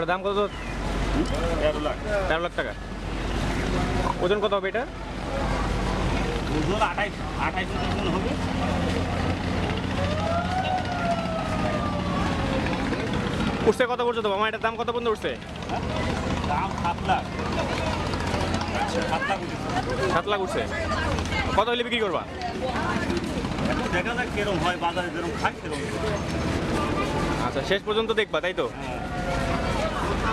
তোমার দাম কত? তেরো লাখ। তেরো লাখ টাকা। ওজন কত হবে এটা? ওজন আঠাইশ আঠাইশ ওজন হবে। উঠছে কত পর্যন্ত? মামা এটার দাম কত পর্যন্ত উঠছে? দাম সাত লাখ। সাত লাখ সাত লাখ উঠছে। কত হলে বিক্রি করবা? দেখা যাক কিরম হয় বাজারে যেরকম সেরকম। আচ্ছা শেষ পর্যন্ত দেখবা তাই তো?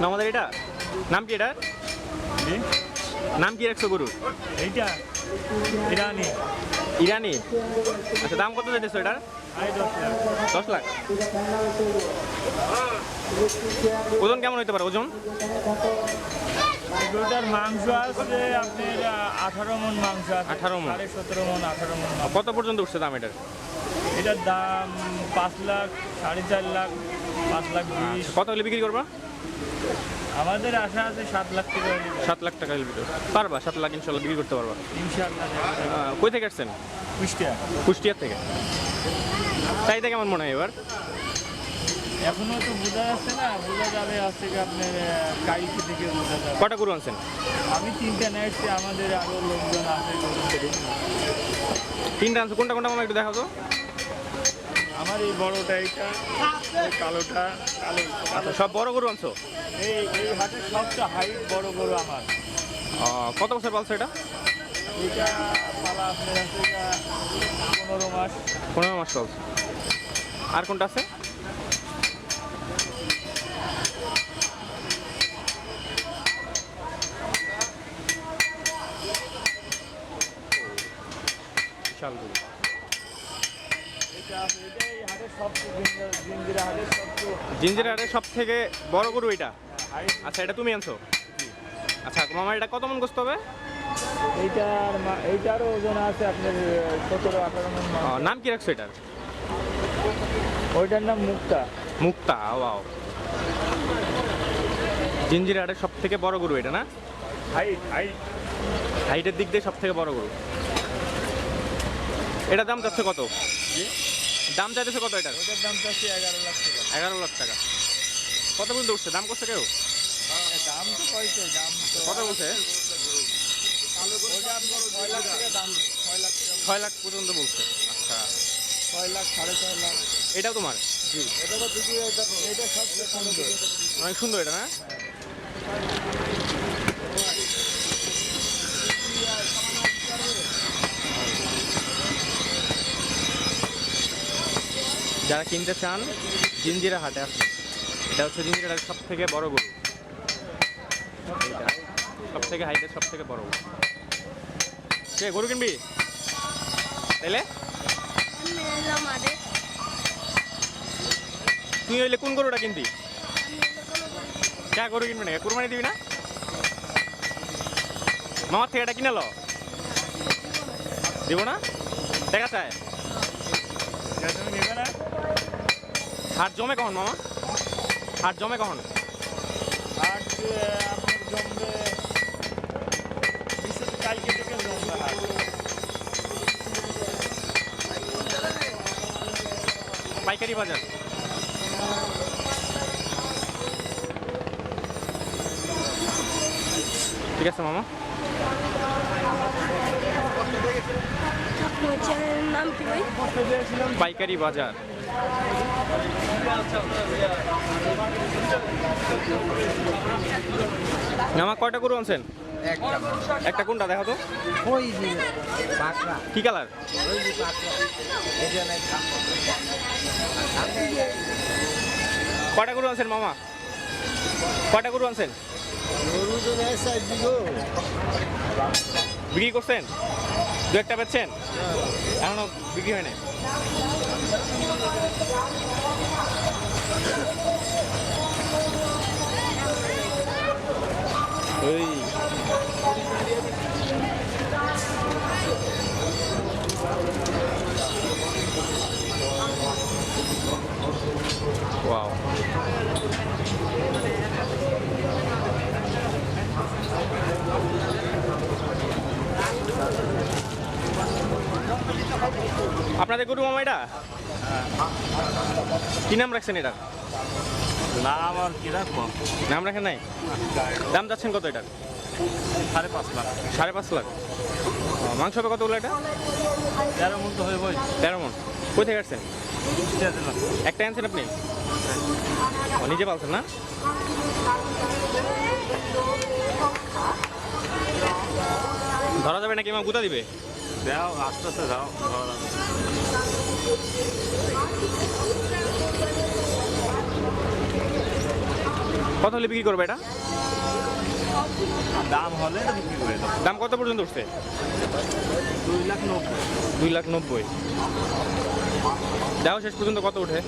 না আমাদের এটা নাম কি এটা নাম কি রাখছো গরু এইটা ইরানি ইরানি আচ্ছা দাম কত যেতেছো এটার দশ লাখ ওজন কেমন হইতে পারে ওজন গরুটার মাংস আছে আপনার আঠারো মন মাংস 18 মণ। সাড়ে সতেরো মন আঠারো মন কত পর্যন্ত উঠছে দাম এটার এটার দাম পাঁচ লাখ সাড়ে চার লাখ পাঁচ লাখ কত হলে বিক্রি করবা আমাদের আশা আছে সাত লাখ টাকা সাত লাখ টাকা বিক্রি পারবা? সাত লাখ ইনশাল্লাহ বিক্রি করতে পারবা। ইনশাআল্লাহ আহ, কই থেকে আসছেন? কুষ্টিয়া। কুষ্টিয়ার থেকে। চাহিদা কেমন মনে হয় এবার? এখনও তো বোঝা যাচ্ছে না। বোঝা যাবে আজ থেকে আপনার কালকে থেকে বোঝা যাবে। কটা গরু আনছেন? আমি তিনটা নেটছি আমাদের আরও লোকজন আছে তিনটা আনছো। কোনটা কোনটা মামা একটু দেখাও তো। আমার এই বড়টা এই কালোটা কালো আচ্ছা সব বড় গরু আনছো? এই এই হাটের সবচেয়ে হাইট বড় গরু আমার। কত বছর পালছো এটা? এটা পালা আপনার আছে পনেরো মাস। পনেরো মাস চলছে আর কোনটা আছে বিশাল গরু এটা আছে এটা এই হাটের সবচেয়ে জিঞ্জিরা- হাটের সব থেকে বড় গরু এটা? আচ্ছা এটা তুমি আনছো? আচ্ছা মামা এটা কত মন গোস্ত হবে? এইটার এইটারও ওজন আছে আপনার সতেরো আঠারো মন নাম কি রাখছো এটার? ওইটার নাম মুক্তা। মুক্তা ওয়াও। জিঞ্জির হাটের সব থেকে বড় গরু এটা না? হাইট হাইট হাইটের দিক দিয়ে সব থেকে বড় গরু। এটা দাম যাচ্ছে কত? দাম চাইতেছে কত এটার? ওটার দাম চাচ্ছি এগারো লাখ টাকা। এগারো লাখ টাকা। কত পর্যন্ত উঠছে? দাম করছে কেউ? দাম তো কয়েছে দাম কত বলছে? ওটা ছয় লাখ পর্যন্ত বলছে। আচ্ছা। ছয় লাখ সাড়ে ছয় লাখ। এটাও তোমার? বিক্রি এটা অনেক সুন্দর এটা না? যারা কিনতে চান, জিঞ্জিরা হাটে আসুন। এটা হচ্ছে জিঞ্জিরা সব থেকে বড় গরু। সব থেকে হাইটের সব থেকে বড় গরু। কে, গরু কিনবি? তাইলে? তুই হইলে কোন গরুটা কিনবি? ক্যা গরু কিনবি না কুরবানি দিবি না? মামার থেকে এটা কিনালো দিব না? দেখা চায় এটা তুমি নেবে না হাট জমে কখন মামা? হাট জমে কখন? আর যে আপনার জমবে বিশেষ কালকে থেকে জমবে হাট। পাইকারি বাজার? ঠিক আছে মামা। পাইকারি বাজার। আমার কয়টা গরু আনছেন? একটা কোনটা দেখো তো। কি কালার? কয়টা গরু আনছেন মামা? কয়টা গরু আনছেন? বিক্রি করছেন? দু একটা বেচছেন এখনও বিক্রি হয় না ওই ওয়াও আপনাদের গরু মামা এটা? কি নাম রাখছেন এটা না আমার কি রাখব? নাম রাখেন নাই? দাম যাচ্ছেন কত এটার? সাড়ে পাঁচ লাখ। সাড়ে পাঁচ লাখ। মাংস হবে কতগুলো এটা? তেরো মন তো হয়ে তেরো মন। কই থেকে আসছেন? একটা আনছেন আপনি? ও নিজে পালছেন না? ধরা যাবে নাকি মা গুতা দিবে? দাও আস্তে আস্তে দাও কত হলে বিক্রি করবে এটা? দাম হলে বিক্রি করে দাম কত পর্যন্ত উঠছে? দুই লাখ নব্বই। দুই লাখ নব্বই। দেখো শেষ পর্যন্ত কত উঠে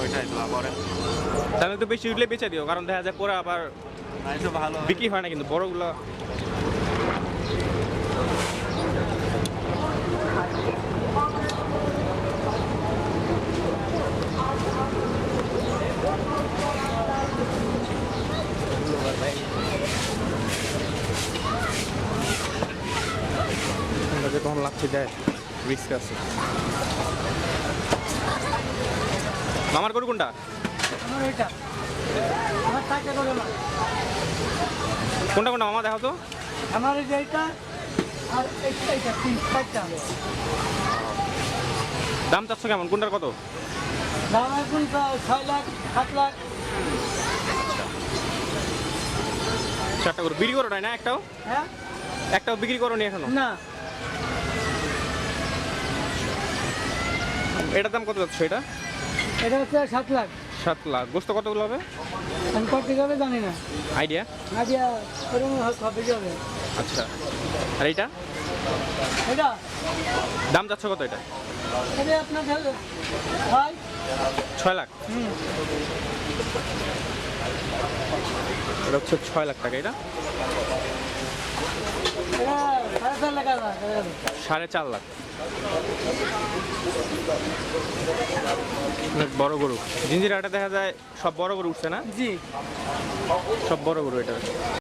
ওইটাই তো পরে তাহলে একটু বেশি উঠলে বেচে দিও কারণ দেখা যায় পরে আবার ভালো বিক্রি হয় না কিন্তু বড়গুলো। কখন দেয় রিস্ক আছে মামার গরু কোনটা? কোনটা কোনটা? মামা দেখো তো। আমার এই যে আর এইটা এইটা দাম চাচ্ছ কেমন? কোনটার কত? দাম এখন ছয় লাখ সাত লাখ। চারটা করে বিক্রি করো না একটাও? হ্যাঁ? একটাও বিক্রি করো নি এখনও? না। এটার দাম কত যাচ্ছ এটা? এটা হচ্ছে সাত লাখ। সাত লাখ। গোস্ত কতগুলো হবে? আমি কত হবে জানি না। আইডিয়া? আইডিয়া এরকম হবে হবে আচ্ছা। আর এইটা? এটা? দাম যাচ্ছে কত এটা? এটা আপনার ভাই ছয়। লাখ? হুম। এটা হচ্ছে ছয় লাখ টাকা এটা? এটা সাড়ে চার লাখ। অনেক বড় গরু। জিঞ্জিরাটা দেখা যায় সব বড় গরু উঠছে না? জি। সব বড় গরু এটা।